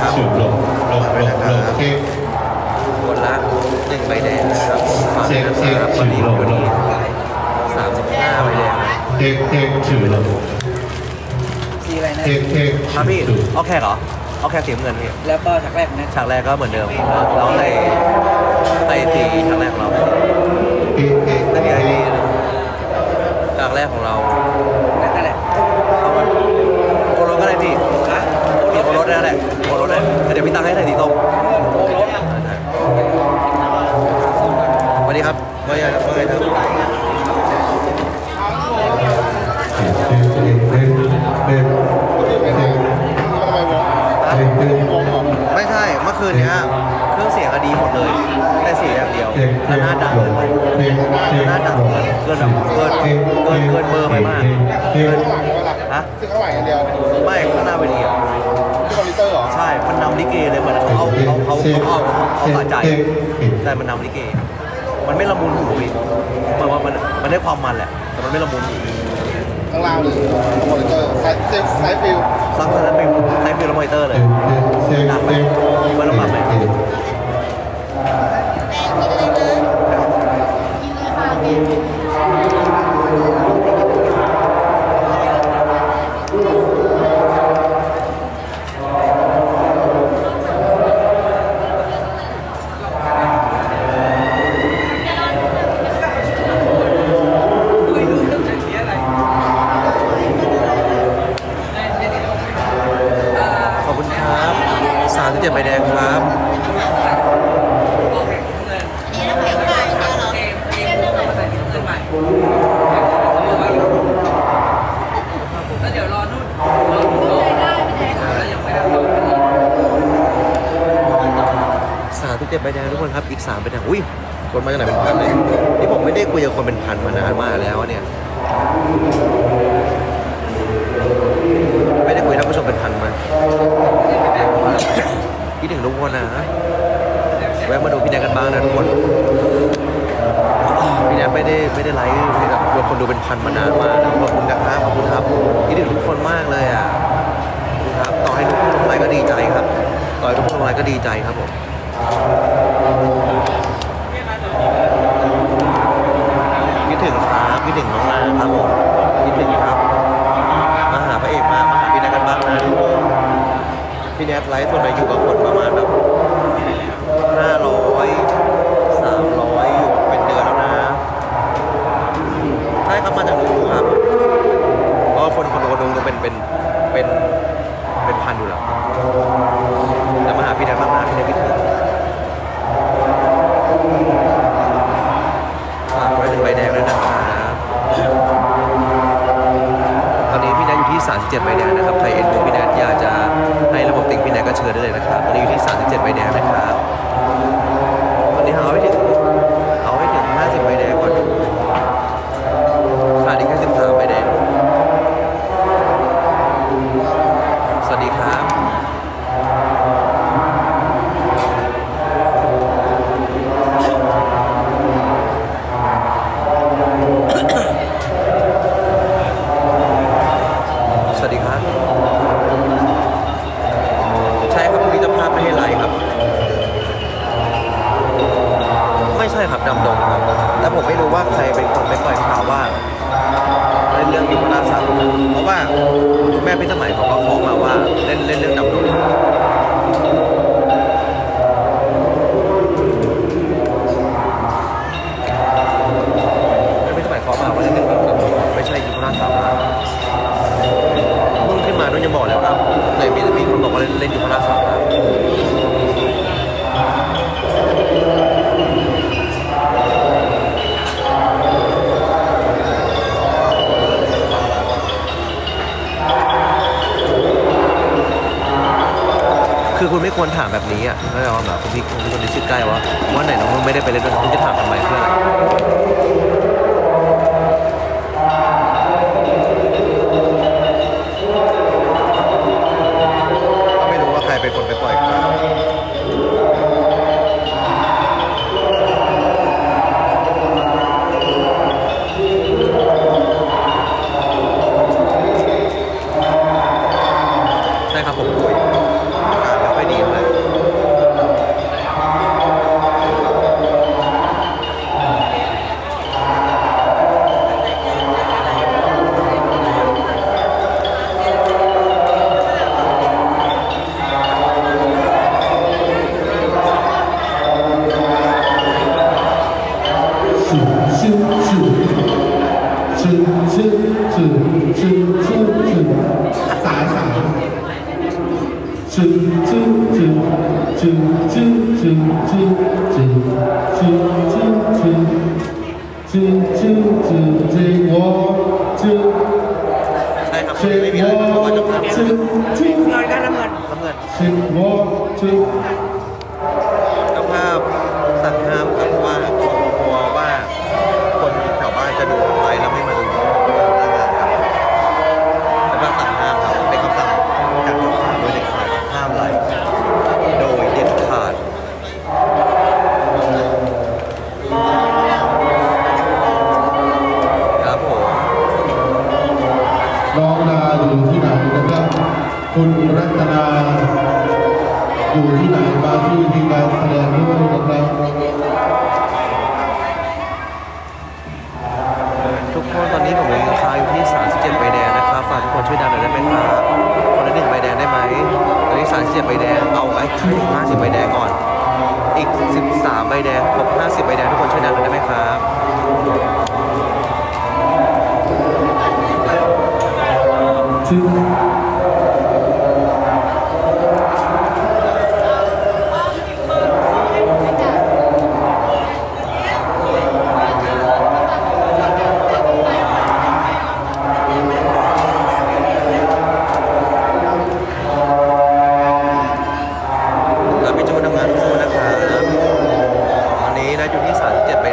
ครับ chủ lộc lộc lộc lộc thêm คนละหนึ่งใบแดงนะครับฝั่งเช็คนะเช็คครับวันนี้ถืออยู่ลงที่สามสิบห้าใบแดงนะ thêm thêm chủ lộc สีอะไรนะ thêm thêm ครับพี่ chủ เอาแขกเหรอเอาแขกสีน้ำเงินพี่แล้วก็ถักแรกนะฉากแรกก็เหมือนเดิมเราในไอตีฉากแรกของเรา thêm thêm ไม่มีอะไรดีนะฉากแรกของเรา ซึ่งข้างหลังอย่างเดียวไม่ข้างหน้าเวทีอะที่คอมพิวเตอร์เหรอ ใช่ มันนำลิเกเลยเหมือนเขาเอาเขาเขาเขาเอาเขาสะใจแต่มันนำลิเก มันไม่ละมุนหูพี่หมายว่ามันมันได้ความมันแหละ แต่มันไม่ละมุนหูข้างล่างเลยคอมพิวเตอร์ไซส์เซฟไซส์ฟิลซักนั้นเป็นใช้ฟิลมอนิเตอร์เลย thêm thêm thêm thêm ขอบคุณครับสามที่เจ็ดใบแดงครับ แล้วเดี๋ยวรอนู่นรอนู่นแล้วยังไม่ได้รอ สามที่ เจ็ดใบแดงทุกคนครับ อีกสามใบแดงอุ้ยคนมาจากไหนเป็นพันเลยนี่ผมไม่ได้คุยกับคนเป็นพันมานานมากแล้วเนี่ย ไม่ได้คุยท่านผู้ชมเป็นพันมาคิดถึงทุกคนนะแวะมาดูพี่แดงกันบ้างนะทุกคนพี่แดงไม่ได้ไม่ได้ไลฟ์ให้กับคนดูเป็นพันมานานมากนะขอบคุณนะครับขอบคุณครับคิดถึงทุกคนมากเลยอะครับต่อให้ทุกคนลงไลฟ์ก็ดีใจครับต่อให้ทุกคนลงไลฟ์ก็ดีใจครับผม คิดถึงครับ คิดถึงน้องนางครับผมคิดถึงครับ มาหาพระเอกมามาหาพี่แนทกันบ้างนะทุกคนพี่แนทไลฟ์ส่วนใหญ่อยู่กับคนประมาณแบบ คือคุณไม่ควรถามแบบนี้อะเข้าใจว่าแบบคุณพี่คุณพี่คนที่ชื่อใกล้ว่าว่าไหนน้องไม่ได้ไปเล่นด้วยคุณจะถามทำไมเพื่ออ ใช่ครับไม่มีอะไรเพราะว่าจะเป็นน้ำเงินกันน้องห้ามสั่งห้าม คุณรัตนาอยู่ที่ไหนมาที่ทีการแสดงด้วยนะครับทุกคนตอนนี้ผมเองราคาอยู่ที่ 37ใบแดงนะครับฝากทุกคนช่วยดันหน่อยได้ไหมครับคนละหนึ่งใบแดงได้ไหมตอนนี้ 37ใบแดงเอาไอ้ที่50ใบแดงก่อน อีก 13ใบแดงครบ50ใบแดงทุกคนช่วยดันหน่อยได้ไหมครับชื่อ นะอยู่ที่37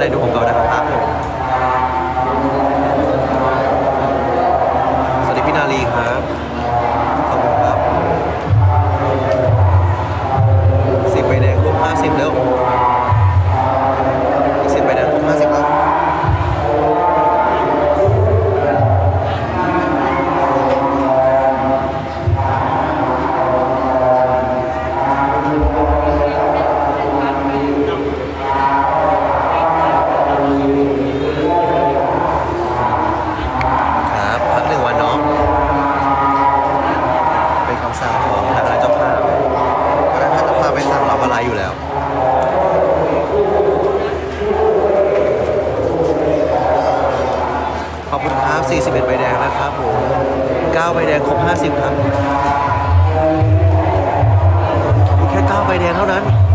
ไป็นรดูผมก่อนนะ งเท่านั้น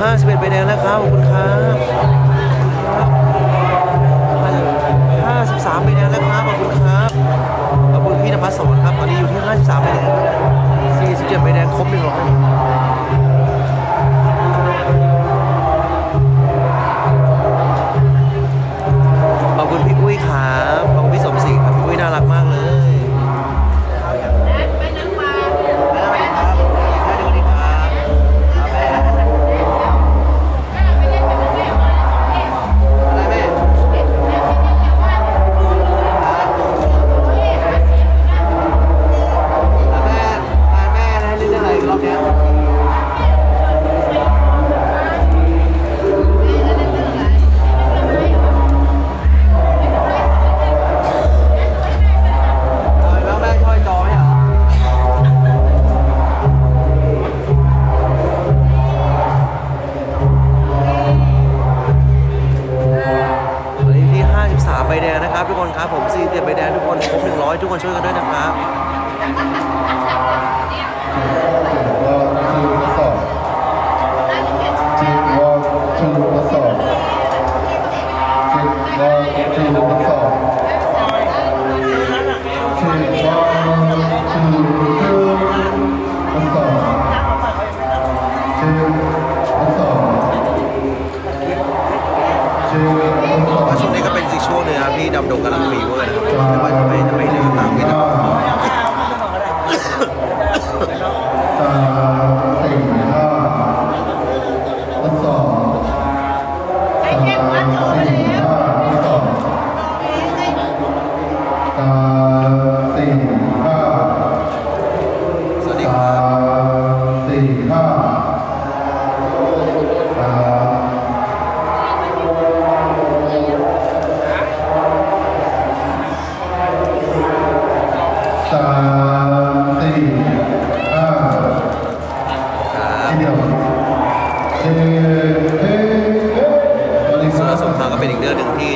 51ใบแดงนะครับขอบคุณครับ53ใบแดงนะครับขอบคุณครับขอบคุณพี่นภัสสอนครับตอนนี้อยู่ที่ 53ใบแดง47ใบแดงครบ100ขอบคุณพี่อุ้ยครับขอบคุณพี่สมศรีครับพี่อุ้ยน่ารักมาก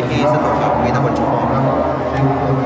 ที่สนุกครับมีแต่คนชอบครับ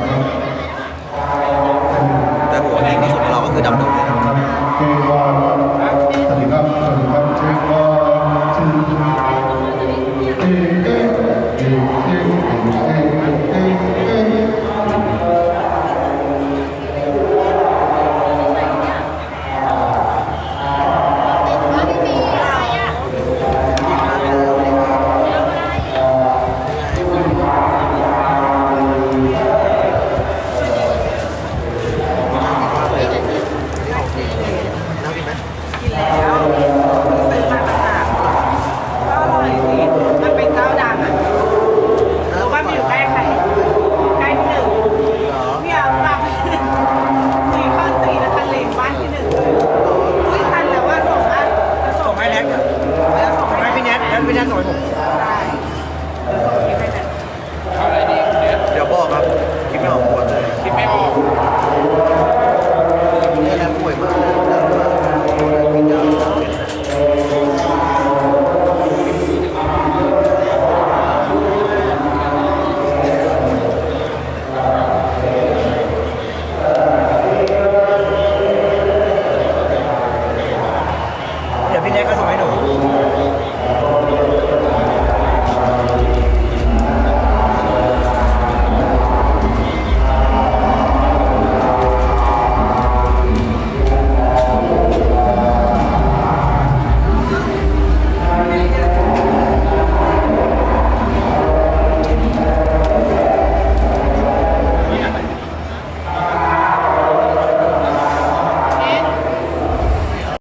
ไ走一步